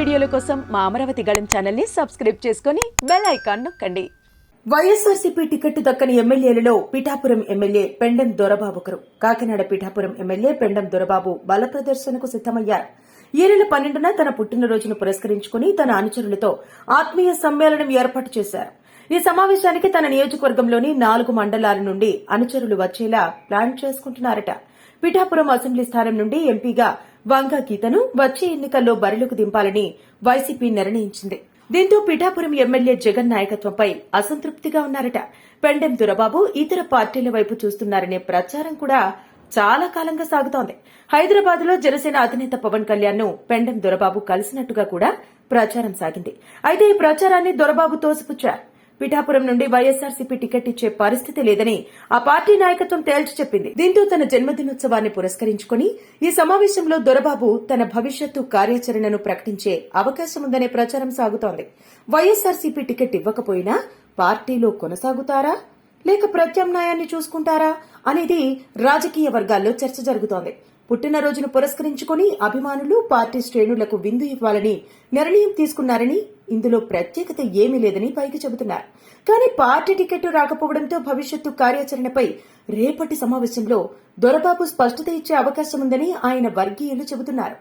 వీడియోల కోసం మా అమరావతి గళం ఛానల్ని సబ్స్క్రైబ్ చేసుకుని బెల్ ఐకాన్ నొక్కండి. వైఎస్ఆర్సీపీ టికెట్ దక్కని ఎమ్మెల్యేలలో పిఠాపురం ఎమ్మెల్యే పెండెం దొరబాబు ఒకరు. కాకినాడ పిఠాపురం ఎమ్మెల్యే పెండెం దొరబాబు బల ప్రదర్శనకు సిద్దమయ్యారు ఈ నెల పన్నెండున తన పుట్టినరోజును పురస్కరించుకుని తన అనుచరులతో ఆత్మీయ సమ్మేళనం ఏర్పాటు చేశారు. ఈ సమావేశానికి తన నియోజకవర్గంలోని నాలుగు మండలాల నుండి అనుచరులు వచ్చేలా ప్లాన్ చేసుకుంటున్నారట. పిఠాపురం అసెంబ్లీ స్థానం నుండి ఎంపీగా వంగా గీతను వచ్చే ఎన్నికల్లో బరిలోకి దింపాలని వైసీపీ నిర్ణయించింది. దీంతో పిఠాపురం ఎమ్మెల్యే జగన్ నాయకత్వంపై అసంతృప్తిగా ఉన్నారట. పెండెం దురబాబు ఇతర పార్టీల వైపు చూస్తున్నారనే ప్రచారం కూడా చాలా కాలంగా సాగుతోంది. హైదరాబాద్లో జనసేన అధినేత పవన్ కళ్యాణ్ను పెండెం దొరబాబు కలిసినట్టుగా కూడా ప్రచారం సాగింది. అయితే ఈ ప్రచారాన్ని దొరబాబు తోసిపుచ్చారు. పిఠాపురం నుండి వైఎస్ఆర్సీపీ టికెట్ ఇచ్చే పరిస్థితి లేదని ఆ పార్టీ నాయకత్వం తేల్చి చెప్పింది. దీంతో తన జన్మదినోత్సవాన్ని పురస్కరించుకుని ఈ సమావేశంలో దొరబాబు తన భవిష్యత్తు కార్యాచరణను ప్రకటించే అవకాశం ఉందనే ప్రచారం సాగుతోంది. వైఎస్ఆర్సీపీ టికెట్ ఇవ్వకపోయినా పార్టీలో కొనసాగుతారా? లేక ప్రత్యామ్నాయాన్ని చూసుకుంటారా? అనేది రాజకీయ వర్గాల్లో చర్చ జరుగుతోంది. పుట్టినరోజును పురస్కరించుకుని అభిమానులు పార్టీ శ్రేణులకు విందు ఇవ్వాలని నిర్ణయం తీసుకున్నారని ఇందులో ప్రత్యేకత ఏమీ లేదని పైకి చెబుతున్నారు. కానీ పార్టీ టికెట్ రాకపోవడంతో భవిష్యత్తు కార్యాచరణపై రేపటి సమావేశంలో దొరబాబు స్పష్టత ఇచ్చే అవకాశం ఉందని ఆయన వర్గీయులు చెబుతున్నారు.